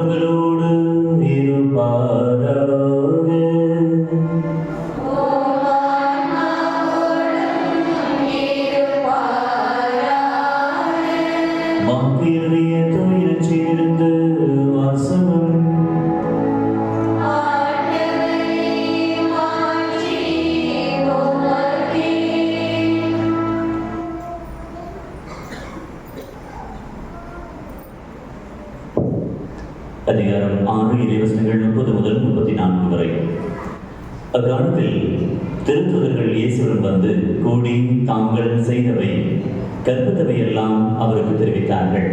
കൃപകളോട് ഇരുപാദ முப்பத்தி நான்கு வரை. அக்காலத்தில் திருத்துதர்கள் இயேசுடன் வந்து கூடி தாங்கள் செய்தவை கற்பித்தவை எல்லாம் அவருக்கு தெரிவித்தார்கள்.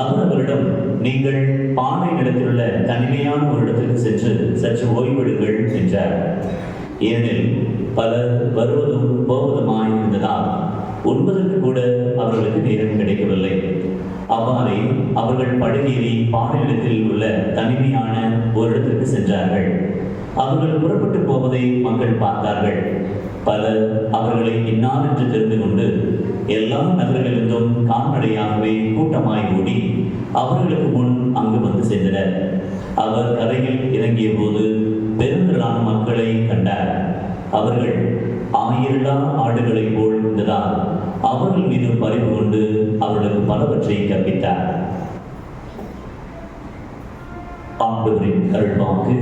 அவர் அவரிடம் நீங்கள் பானை நிலத்திலுள்ள தனிமையான ஒரு இடத்திற்கு சென்று சற்று ஓய்வெடுங்கள் என்றார். ஏனெனில் பலர் வருவதும் போவதுமாய் இருந்ததால் உண்பதற்கு கூட அவர்களுக்கு நேரம் கிடைக்கவில்லை. அவ்வாறே அவர்கள் படுகேறி பாடலிடத்தில் உள்ள தனிமையான ஒரு இடத்திற்கு சென்றார்கள். அவர்கள் புறப்பட்டு போவதை மக்கள் பார்த்தார்கள். பலர் அவர்களை இன்னார் என்று தெரிந்து கொண்டு எல்லா நகர்களிலிருந்தும் கால்நடையாகவே கூட்டமாய் ஓடி அவர்களுக்கு முன் அங்கு வந்து சென்றனர் அவர் கரையில் இறங்கிய போது பெருந்திரளான மக்களை கண்டார். அவர்கள் ஆயிரலா ஆடுகளைப் போல் இருந்ததால் அவர்கள் மீது பறிவு கொண்டு அவர்களுக்கு பலவற்றை கற்பித்தார். ஆண்டவரின் அருள்வாக்கு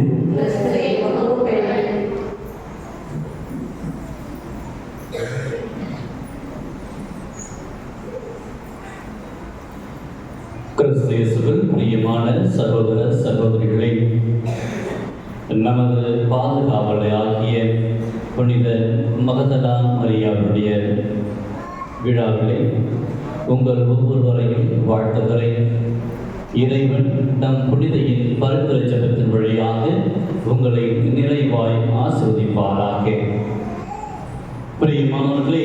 பிரியமான சகோதர சகோதரிகளை நமது பாதுகாவலை ஆகிய புனித மகதலா மரியாவுடைய விழாவிலே உங்கள் ஒவ்வொருவரையும் வாழ்த்துகிறேன் இறைவன் நம் புனிதையின் பரிந்துரை ஜபத்தின் வழியாக உங்களை நிறைவாய் ஆசிர்வதிப்பாராக. பிரியமானவர்களே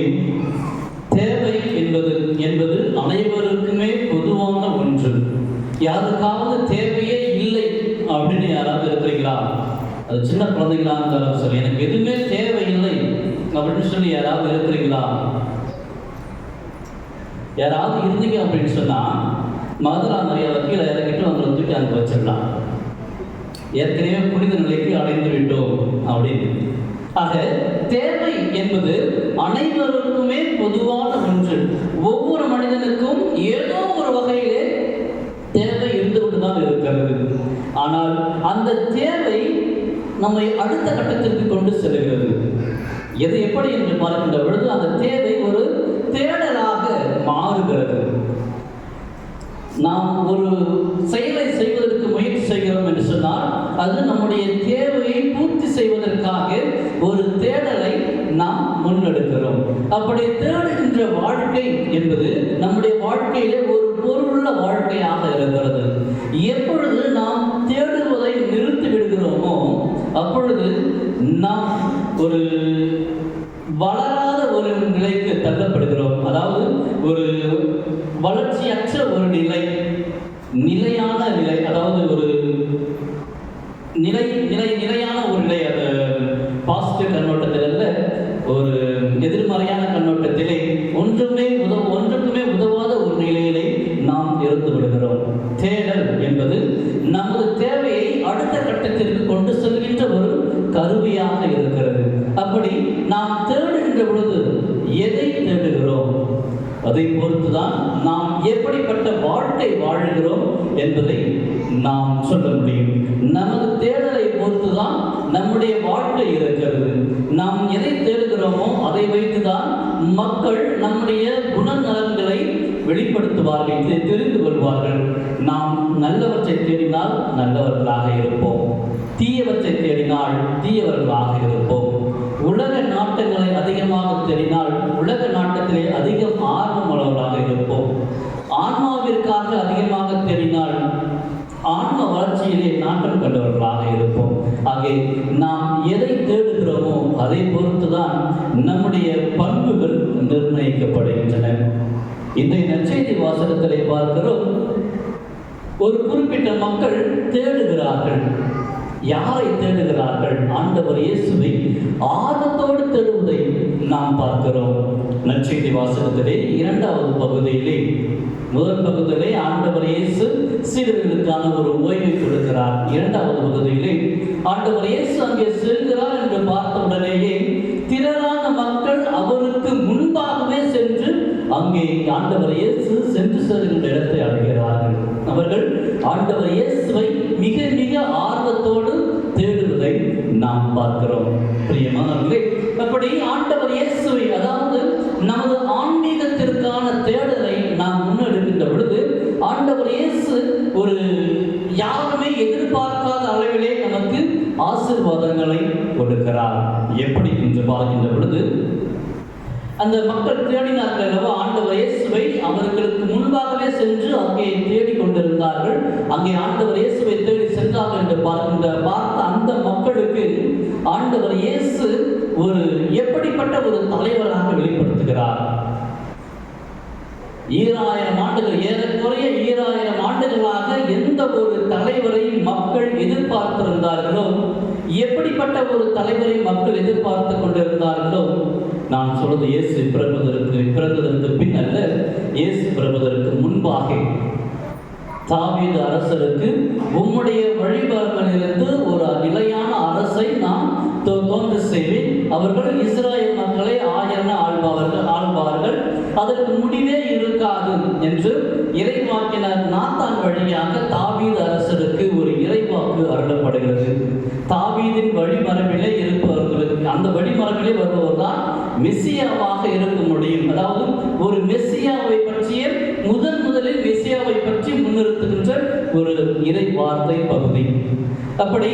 தேவை என்பது என்பது அனைவருக்குமே பொதுவான ஒன்று. யாருக்காவது தேவையே இல்லை அப்படின்னு யாராவது இருக்கிறீங்களா? அது சின்ன குழந்தைங்களா இருந்தாலும் சரி எனக்கு எதுவுமே தேவையில்லை அப்படின்னு சொல்லி யாராவது இருக்கிறீங்களா? யாராவது இருந்தீங்க அப்படின்னு சொன்னால் மதுரா மரியாதை கீழே இறக்கிட்டு அவங்களை தூக்கி அங்கே வச்சிடலாம். ஏற்கனவே புனித நிலைக்கு அடைந்து விட்டோம் அப்படின்னு. ஆக தேவை என்பது அனைவருக்குமே பொதுவான ஒன்று. ஒவ்வொரு மனிதனுக்கும் ஏதோ ஒரு வகையிலே தேவை இருந்து கொண்டுதான் இருக்கிறது. ஆனால் அந்த தேவை நம்மை அடுத்த கட்டத்திற்கு கொண்டு செல்கிறது. எது எப்படி என்று பார்க்கின்ற பொழுது அந்த தேவை ஒரு தேடலாக மாறுகிறது. நாம் ஒரு செயலை செய்வதற்கு முயற்சி செய்கிறோம் என்று சொன்னால் அது நம்முடைய தேவையை பூர்த்தி செய்வதற்காக ஒரு தேடலை நாம் முன்னெடுக்கிறோம். அப்படி தேடுகின்ற வாழ்க்கை என்பது நம்முடைய வாழ்க்கையிலே ஒரு பொருளுள்ள வாழ்க்கையாக இருக்கிறது. எப்பொழுது நாம் தேடுவதை நிறுத்தி விடுகிறோமோ அப்பொழுது நாம் ஒரு வளர்ச்சியற்ற ஒரு நிலை நிலையான நிலை அதாவது ஒரு நிலை நிலை நிலையான ஒரு நிலை அது பாசிட்டிவ் கண்ணோட்டத்தில் அல்ல ஒரு எதிர்மறையான கண்ணோட்டத்திலே ஒன்றுமே உதவ ஒன்றுக்குமே உதவாத ஒரு நிலையிலே நாம் இருந்து விடுகிறோம். தேடல் என்பது நமது தேவையை அடுத்த கட்டத்திற்கு கொண்டு செல்கின்ற ஒரு கருவியாக இருக்கிறது. அப்படி நாம் தேடுகின்ற பொழுது எதை தேடுகிறோம்? அதை பொறுத்துதான் நாம் எப்படிப்பட்ட வாழ்க்கை வாழ்கிறோம் என்பதை நாம் சொல்ல முடியும். நமது தேடலை பொறுத்துதான் நம்முடைய வாழ்க்கை இருக்கிறது. நாம் எதை தேடுகிறோமோ அதை வைத்துதான் மக்கள் நம்முடைய குணநலன்களை வெளிப்படுத்துவார்கள் தெரிந்து கொள்வார்கள். நாம் நல்லவற்றை தேடினால் நல்லவர்களாக இருப்போம். தீயவற்றை தேடினால் தீயவர்களாக இருப்போம். உலக தெரிந்தால் உலக நாட்டத்திலே அதிகம் ஆர்வமுள்ளவர்களாக இருப்போம். ஆன்மாவிற்காக அதிகமாக தெரிந்தால் ஆன்ம வளர்ச்சியிலே நாட்டம் கண்டவர்களாக இருப்போம். ஆகவே நாம் எதை தேடுகிறோமோ அதை பொறுத்துதான் நம்முடைய பண்புகள் நிர்ணயிக்கப்படுகின்றன. இன்றைய நற்செய்தி வாசகத்திலே பார்க்கிறோம். ஒரு குறிப்பிட்ட மக்கள் தேடுகிறார்கள். யாரை தேடுகிறார்கள்? ஆண்டவர் இயேசுவை ஆர்வத்தோடு தேடுவதை நாம் பார்க்கிறோம். நற்செய்தி வாசகத்திலே இரண்டாவது பகுதியிலே முதல் பகுதியிலே ஆண்டவர் இயேசு சீடர்களுக்கான ஒரு ஓய்வை கொடுக்கிறார். இரண்டாவது பகுதியிலே ஆண்டவர் இயேசு அங்கே செல்கிறார் என்று பார்த்த உடனேயே திரளான மக்கள் அவருக்கு முன்பாகவே சென்று அங்கே ஆண்டவர் இயேசு சென்று செல்கின்ற இடத்தை அடைகிறார்கள். அவர்கள் ஆண்டவர் இயேசுவை மிக மிக ஆர்வத்தோடு தேடுவதை நாம் பார்க்கிறோம். பிரியமானவர்களே அப்படி ஆண்டவர் இயேசுவை அதாவது நமது ஆன்மீகத்திற்கான தேடலை நாம் முன்னெடுக்கின்ற பொழுது ஆண்டவர் இயேசு ஒரு யாருமே எதிர்பார்க்காத அளவிலே நமக்கு ஆசீர்வாதங்களை கொடுக்கிறார். எப்படி என்று பார்க்கின்ற பொழுது அந்த மக்கள் தேடினார்கள் அல்லவா ஆண்டவர் இயேசுவை அவர்களுக்கு முன்பாகவே சென்று அங்கே தேடிக் கொண்டிருந்தார்கள். அங்கே ஆண்டவர் இயேசுவை தேடி சென்றார்கள் என்று பார்க்கின்ற பார்த்த அந்த மக்களுக்கு ஆண்டவர் இயேசு ஒரு எப்படிப்பட்ட ஒரு தலைவராக வெளிப்படுத்துகிறார்? ஈராயிரம் ஆண்டுகள் ஏறக்குறைய ஈராயிரம் ஆண்டுகளாக எந்த ஒரு தலைவரை மக்கள் எதிர்பார்த்திருந்தார்களோ எப்படிப்பட்ட ஒரு தலைவரை மக்கள் எதிர்பார்த்து கொண்டிருந்தார்களோ நான் சொல்வது இயேசு பிறந்ததற்கு பிறந்ததற்கு பின் அல்ல இயேசு பிறந்ததற்கு முன்பாக தாவீது அரசருக்கு உம்முடைய வழிபார்ப்பிலிருந்து ஒரு நிலையான அரசை நான் தோன்று செய்வேன். அவர்கள் இஸ்ராயல் மக்களை ஆயிரம் ஆள்பவர்கள் ஆள்வார்கள் அதற்கு முடிவே இருக்காது என்று இறைவாக்கினர் நாத்தான் வழியாக தாவீது அரசருக்கு ஒரு இறைவாக்கு அருளப்படுகிறது. தாவீதின் வழிமரபிலே இருப்பவர்களுக்கு அந்த வழிமரபிலே வருபவர் தான் மெஸ்ஸியாவாக இருக்க முடியும். அதாவது ஒரு மெஸ்ஸியாவை இறை வார்த்தை பகுதி. அப்படி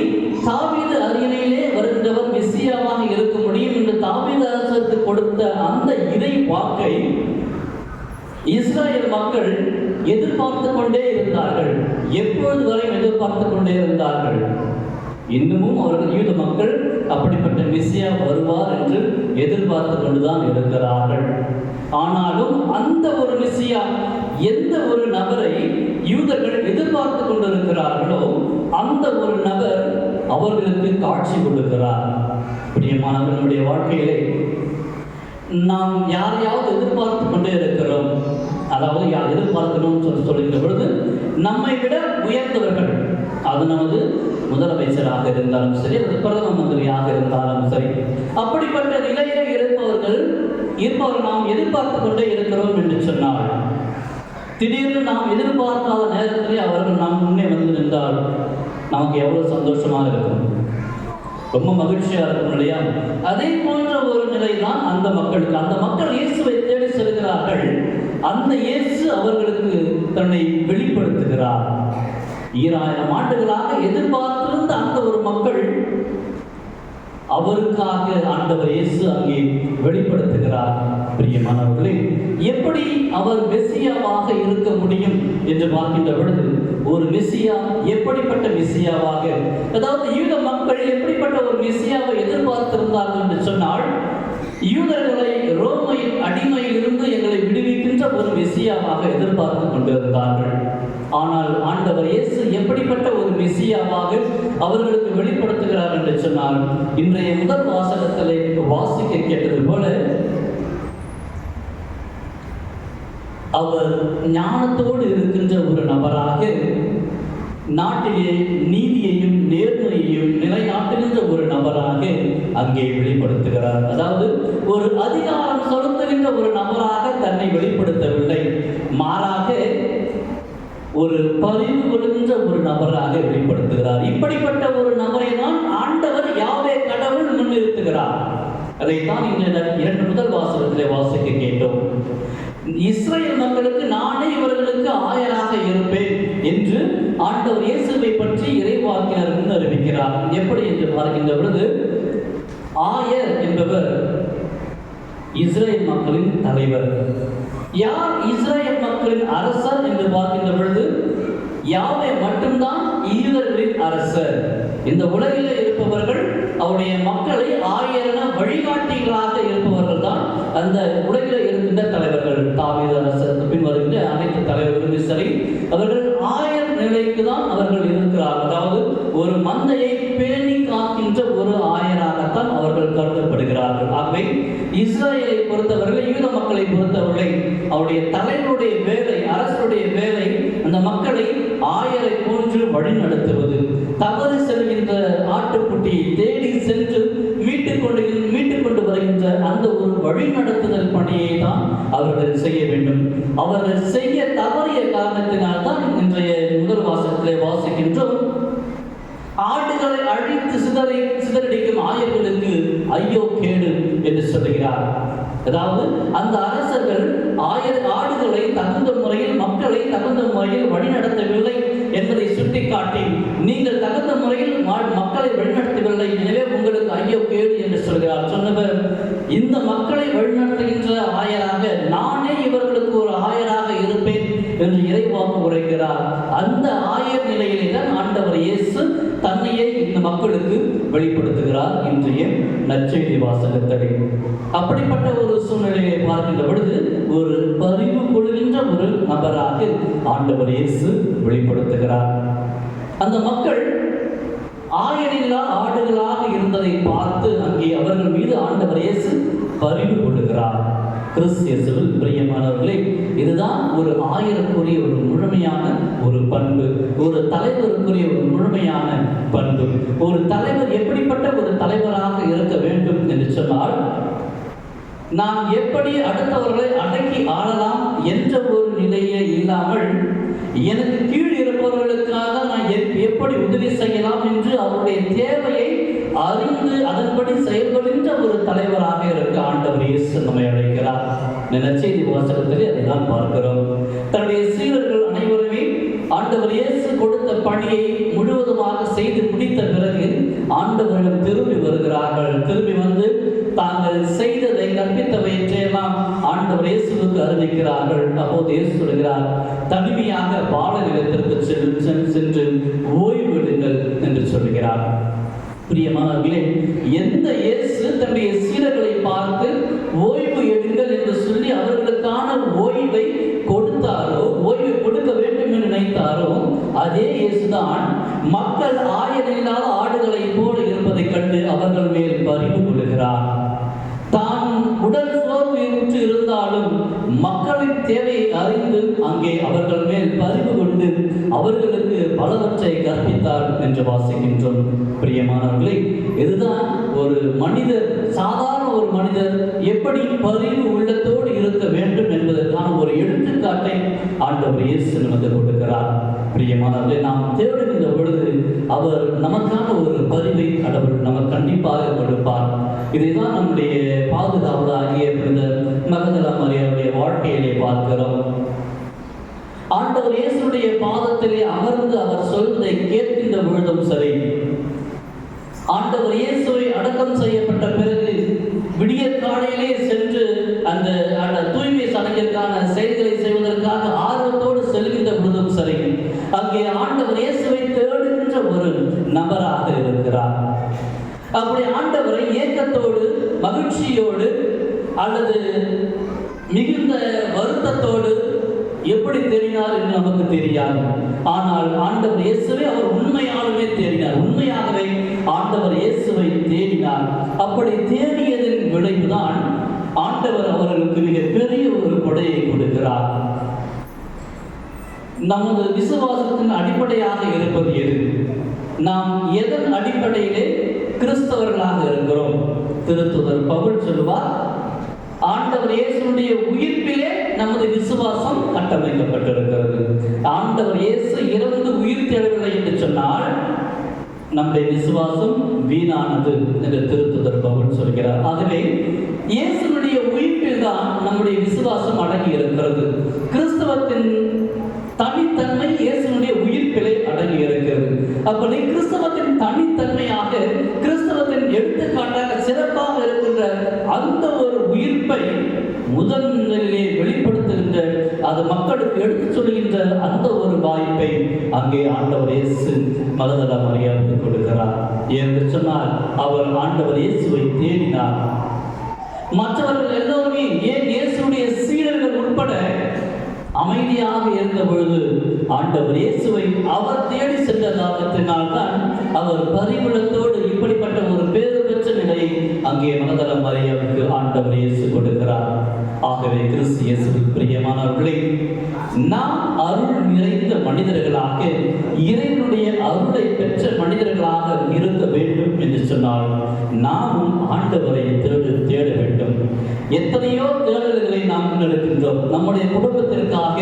தாவீது அரியணையிலே வருகின்றவர் மெஸ்ஸியாவாக இருக்க முடியும் என்று தாவீது அரசருக்கு கொடுத்த அந்த இறை வாக்கை இஸ்ராயேல் மக்கள் எதிர்பார்த்து கொண்டே இருந்தார்கள். எப்பொழுது வரை எதிர்பார்த்து கொண்டே இருந்தார்கள்? இன்னமும் அவர்கள் யூத மக்கள் அப்படிப்பட்ட மெஸ்ஸியா வருவார் என்று எதிர்பார்த்து கொண்டுதான் இருக்கிறார்கள். ஆனாலும் அந்த ஒரு மெஸ்ஸியா எந்த ஒரு நபரை யூதர்கள் எதிர்பார்த்து கொண்டிருக்கிறார்களோ அந்த ஒரு நபர் அவர்களுக்கு காட்சி கொடுக்கிறார். பிரியமானவர்களுடைய வாழ்க்கையிலே நாம் யாரையாவது எதிர்பார்த்து கொண்டே இருக்கிறோம். அதாவது யார் எதிர்பார்க்கணும்னு சொல்லி சொல்லுகிற பொழுது நம்மை விட உயர்ந்தவர்கள். அது நமது முதலமைச்சராக இருந்தாலும் சரி அது பிரதம மந்திரியாக இருந்தாலும் சரி அப்படிப்பட்ட நிலையில இருப்பவர்கள் நாம் எதிர்பார்த்து கொண்டே இருக்கிறோம் என்று சொன்னால் திடீர்னு நாம் எதிர்பார்க்காத நேரத்திலே அவர்கள் நாம் முன்னே வந்து நின்றால் நமக்கு எவ்வளவு சந்தோஷமாக இருக்கும். ரொம்ப மகிழ்ச்சியா இருக்கும் இல்லையா? அதே போன்ற ஒரு நிலை தான் அந்த மக்களுக்கு. அந்த மக்கள் இயேசுவை தேடி செல்கிறார்கள். அந்த இயேசு அவர்களுக்கு தன்னை வெளிப்படுத்துகிறார். ஈராயிரம் ஆண்டுகளாக எதிர்பார்த்திருந்த அந்த ஒரு மக்கள் அவருக்காக ஆண்டவர் இயேசு அங்கே வெளிப்படுத்துகிறார். பிரியமானவர்களே எப்படி அவர் மெஸ்ஸியாவாக இருக்க முடியும் என்று பார்க்கின்ற பொழுது ஒரு மெஸ்ஸியா எப்படிப்பட்ட மெசியாவாக அதாவது யூத மக்கள் எப்படிப்பட்ட ஒரு மெசியாவை எதிர்பார்த்திருந்தார்கள் என்று சொன்னால் யூதர்களை ரோமையின் அடிமையில் இருந்து எங்களை விடுவிக்கின்ற ஒரு மெசியாவாக எதிர்பார்த்து கொண்டிருந்தார்கள். ஆனால் ஆண்டவர் இயேசு எப்படிப்பட்ட ஒரு மெசியாவாக அவர்களுக்கு வெளிப்படுத்துகிறார் என்று சொன்னால் இன்றைய முதல் வாசகத்திலே வாசிக்க கேட்டது போல அவர் ஞானத்தோடு இருக்கின்ற ஒரு நபராக நாட்டிலே நீதியையும் நேர்மையையும் நிலைநாட்டுகின்ற ஒரு நபராக அங்கே வெளிப்படுத்துகிறார். அதாவது ஒரு அதிகாரம் செலுத்துகின்ற ஒரு நபராக தன்னை வெளிப்படுத்தவில்லை. மாற ஒரு பதிவு கொள்கின்ற ஒரு நபராக வெளிப்படுத்துகிறார். இப்படிப்பட்ட ஒரு நபரை தான் ஆண்டவர் யாவே கடவுள் முன்னிறுத்துகிறார்? அதைத்தான் இன்று இரண்டு முதல் வாசகத்திலே வாசிக்க கேட்டோம். இஸ்ரேல் மக்களுக்கு நானே இவர்களுக்கு ஆயராக இருப்பேன் என்று ஆண்டவர் இயேசுவை பற்றி இறைவாக்கினர் என்று அறிவிக்கிறார் எப்படி என்று பார்க்கின்ற பொழுது ஆயர் என்பவர் இஸ்ரேல் மக்களின் தலைவர். யார் இஸ்ரேல் மக்களின் அரசர் என்று பார்க்கின்ற பொழுது யாவை மட்டும்தான் யூதர்களின் அரசர். இந்த உலகில் இருப்பவர்கள் அவருடைய மக்களை ஆயிரம் வழிகாட்டிகளாக இருப்பவர்கள் தான் அந்த உலகில் இருக்கின்ற தலைவர்கள். தாவீது அரசர் பின் வருகின்ற அனைத்து தலைவர்களும் சரி அவர்கள் ஆயர் நிலைக்கு தான் அவர்கள் இருக்கிறார் அதாவது ஒரு மந்தையை கருதப்படுகிறார்கள். ஆகவே இஸ்ரேலை பொறுத்தவர்களை யூத மக்களை பொறுத்தவர்களை அவருடைய தலைவருடைய வேலை அரசுடைய வேலை அந்த மக்களை ஆயரை போன்று வழிநடத்துவது. தவறு செல்கின்ற ஆட்டுக்குட்டியை தேடி சென்று மீட்டுக் கொண்டு மீட்டுக் கொண்டு வருகின்ற அந்த ஒரு வழிநடத்துதல் பணியை தான் அவர்கள் செய்ய வேண்டும். அவர்கள் செய்ய தவறிய காரணத்தினால் தான் இன்றைய முதல் வாசத்திலே வாசிக்கின்றோம். ஆடுகளை அழித்து சிதறை சிதறடிக்கும் ஆயர்களுக்கு ஐயோ கேடு என்று சொல்லுகிறார். அதாவது அந்த அரசர்கள் ஆயிர ஆடுகளை தகுந்த முறையில் மக்களை தகுந்த முறையில் வழிநடத்தவில்லை என்பதை சுட்டிக்காட்டி நீங்கள் தகுந்த முறையில் மக்களை வழிநடத்தவில்லை. எனவே உங்களுக்கு ஐயோ கேடு என்று சொல்கிறார். சொன்னவர் இந்த மக்களை வழிநடத்துகின்ற ஆயராக நானே இவர்களுக்கு ஒரு ஆயராக இருப்பேன் என்று இறைவாக்கு உரைக்கிறார். அந்த ஆயர் நிலையிலே தான் ஆண்டவர் இயேசு தன்னையே இந்த மக்களுக்கு வெளிப்படுத்துகிறார் இன்றைய நற்செய்தி வாசகத்தடை. அப்படிப்பட்ட ஒரு சூழ்நிலையை பார்க்கின்ற பொழுது ஒரு பதிவு கொள்கின்ற ஒரு நபராக ஆண்டவர் இயேசு வெளிப்படுத்துகிறார். அந்த மக்கள் ஆயரில்லா ஆடுகளாக இருந்ததை பார்த்து அங்கே அவர்கள் மீது ஆண்டவர் இயேசு பரிவு கொள்ளுகிறார். கிறிஸ்தியசுவில் பிரியமானவர்களே இதுதான் ஒரு ஆயருக்குரிய ஒரு முழுமையான ஒரு பண்பு. ஒரு தலைவருக்குரிய ஒரு முழுமையான பண்பு. ஒரு தலைவர் எப்படிப்பட்ட ஒரு தலைவராக இருக்க வேண்டும் என்று சொன்னால் நாம் எப்படி அடுத்தவர்களை அடக்கி ஆளலாம் என்ற ஒரு நிலையே இல்லாமல் எனக்கு கீழ் இருப்பவர்களுக்காக நான் எப்- எப்படி உதவி செய்யலாம் என்று அவருடைய தேவையை அறிந்து அதன்படி செயல்படுகின்ற ஒரு தலைவராக இருக்க ஆண்டவர் இயேசு நம்மை அழைக்கிறார். இந்த வாசகத்தில் வாசகத்திலே அதை தான் பார்க்கிறோம். தன்னுடைய சீடர்கள் அனைவருமே ஆண்டவர் இயேசு கொடுத்த பணியை முழுவதுமாக செய்து முடித்த பிறகு ஆண்டவர்கள் திரும்பி வருகிறார்கள். திரும்பி வந்து தாங்கள் செய்ததை கற்பித்தவற்றையெல்லாம் ஆண்டவர் இயேசுவுக்கு அறிவிக்கிறார்கள். அப்போது இயேசு சொல்கிறார் தனிமையாக பாட நிலத்திற்கு சென்று சென்று- சென்று ஓய்வெடுங்கள் என்று சொல்கிறார். பிரியமானவர்களே எந்த இயேசு தன்னுடைய சீடர்களை பார்த்து ஓய்வு எடுங்கள் என்று சொல்லி அவர்களுக்கான ஓய்வை கொடுத்தாரோ ஓய்வை கொடுக்க வேண்டும் என்று நினைத்தாரோ அதே இயேசுதான் மக்கள் ஆயனில்லாத ஆடுகளைப் போல இருப்பதைக் கண்டு அவர்கள் மேல் பறிவு கொள்கிறார் தான் உடல் சோர்வு இருந்தாலும் மக்களின் தேவையை அறிந்து அங்கே அவர்கள் மேல் பறிவு கொண்டு அவர்களுக்கு பலவற்றை கற்பித்தார் என்று வாசிக்கின்றோம். பிரியமானவர்களே இதுதான் ஒரு மனிதர் சாதாரண ஒரு மனிதர் எப்படி பதிவு உள்ளத்தோடு இருக்க வேண்டும் என்பதற்கான ஒரு எடுத்துக்காட்டை ஆண்டவர் இயேசு நமக்கு கொடுக்கிறார். பிரியமானவர்களே நாம் தேடுகின்ற பொழுது அவர் நமக்கான ஒரு பதிவை கடவுள் நமக்கு கண்டிப்பாக கொடுப்பார். இதைதான் நம்முடைய பாதுகாவலாகிய இந்த மகதலா மரியாவுடைய வாழ்க்கையிலே பார்க்கிறோம். ஆண்டவர் இயேசுடைய பாதத்திலே அமர்ந்து அவர் சொல்வதை கேட்கின்ற பொழுதும் சரி. ஆண்டவர் இயேசுவை அடக்கம் செய்யப்பட்ட பிறகு விடிய காலையிலே சென்று அந்த அந்த தூய்மை சடங்கிற்கான செயல்களை செய்வதற்காக ஆர்வத்தோடு செல்கின்ற பொழுதும் சரி. அங்கே ஆண்டவர் இயேசுவை தேடுகின்ற ஒரு நபராக இருக்கிறார். அப்படி ஆண்டவரை ஏக்கத்தோடு மகிழ்ச்சியோடு அல்லது மிகுந்த வருத்தத்தோடு எப்படி தேடினார் என்று நமக்கு தெரியாது. ஆனால் ஆண்டவர் இயேசுவை அவர் உண்மையாலுமே தேடினார். உண்மையாகவே ஆண்டவர் இயேசுவை தேடினார். அப்படி தேடியதன் விளைவுதான் ஆண்டவர் அவர்களுக்கு மிக பெரிய ஒரு கொடையை கொடுக்கிறார். நமது விசுவாசத்தின் அடிப்படையாக இருப்பது எது? நாம் எதன் அடிப்படையிலே கிறிஸ்தவர்களாக இருக்கிறோம்? திருத்துதர் பவுல் சொல்வார் ஆண்டவர் இயேசுடைய உயிர்ப்பிலே நமது விசுவாசம் கட்டமைக்கப்பட்டிருக்கிறது. ஆண்டவர் இயேசு இறந்து உயிர் தேடவில்லை என்று சொன்னால் நம்முடைய விசுவாசம் வீணானது என்று திருத்துதர் பவுல் சொல்கிறார். ஆகவே இயேசுனுடைய உயிர்ப்பில் தான் நம்முடைய விசுவாசம் அடங்கி இருக்கிறது. கிறிஸ்தவத்தின் தனித்தன்மை இயேசுனுடைய உயிர்ப்பிலே அடங்கி இருக்கிறது. அப்படி கிறிஸ்தவத்தின் தனித்தன்மையாக கிறிஸ்தவத்தின் எடுத்துக்காட்டாக சிறப்பாக இருக்கின்ற அந்த ஒரு உயிர்ப்பை முதல் நிலையிலே வெளிப்படுத்துகின்ற அது மக்களுக்கு எடுத்துச் சொல்கின்ற அந்த ஒரு வாய்ப்பை அங்கே ஆண்டவர் இயேசு மகதல மரியாதை கொடுக்கிறார். என்று சொன்னால் அவர் ஆண்டவர் இயேசுவை தேடினார். மற்றவர்கள் எல்லோருமே ஏன் இயேசுடைய சீடர்கள் உட்பட அமைதியாக இருந்த பொழுது ஆண்டவர் இயேசுவை அவர் தேடி சென்ற காரணத்தினால்தான் அவர் பரிவுளத்தோடு இப்படிப்பட்ட ஒரு அங்கே மனதள மரியாவுக்கு ஆண்டவர் இயேசு கொடுக்கிறார். ஆகவே கிறிஸ்து இயேசுவில் பிரியமானவர்களே நாம் அருள் நிறைந்த மனிதர்களாக இறைவனுடைய அருளை பெற்ற மனிதர்களாக இருக்க வேண்டும் என்று சொன்னால் நாமும் ஆண்டவரை தேடு தேட வேண்டும். எத்தனையோ தேடல்களை நாம் முன்னெடுக்கின்றோம். நம்முடைய குடும்பத்திற்காக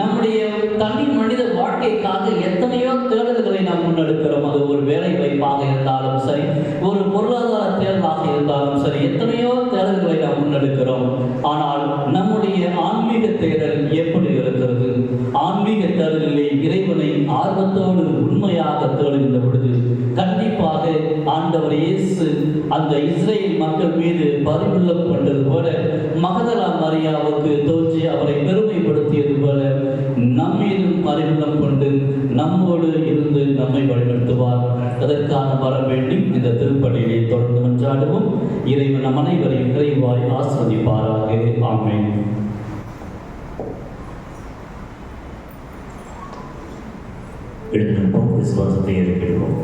நம்முடைய தனி மனித வாழ்க்கைக்காக எத்தனையோ தேடல்களை நாம் முன்னெடுக்கிறோம். அது ஒரு வேலை வாய்ப்பாக இருந்தாலும் சரி ஒரு இருந்தாலும் சரி எத்தனையோ தேடல்களை நாம் முன்னெடுக்கிறோம். ஆனால் நம்முடைய ஆன்மீக தேடல் எப்படி இருக்கிறது ஆன்மீக தேடலிலே இறைவனை ஆர்வத்தோடு உண்மையாக தேடுகின்ற பொழுது கண்டிப்பாக ஆண்டவர் இயேசு அந்த இஸ்ரேல் மக்கள் மீது பரிவுள்ளம் கொண்டது போல மகதலா மரியாவுக்கு தோன்றி அவரை பெருமைப்படுத்தியது போல நம்மீதும் அறிமுகம் கொண்டு நம்மோடு இருந்து நம்மை வழிநடத்துவார். அதற்கான வர வேண்டி இந்த திருப்பலியை தொடர்ந்து மன்றாடுவோம். இறைவன் நம் அனைவரையும் இறைவாய் ஆஸ்வதிப்பாராக ஆமேன். எழுந்திருப்போம் விசுவாசத்தை ஏற்கிறோம்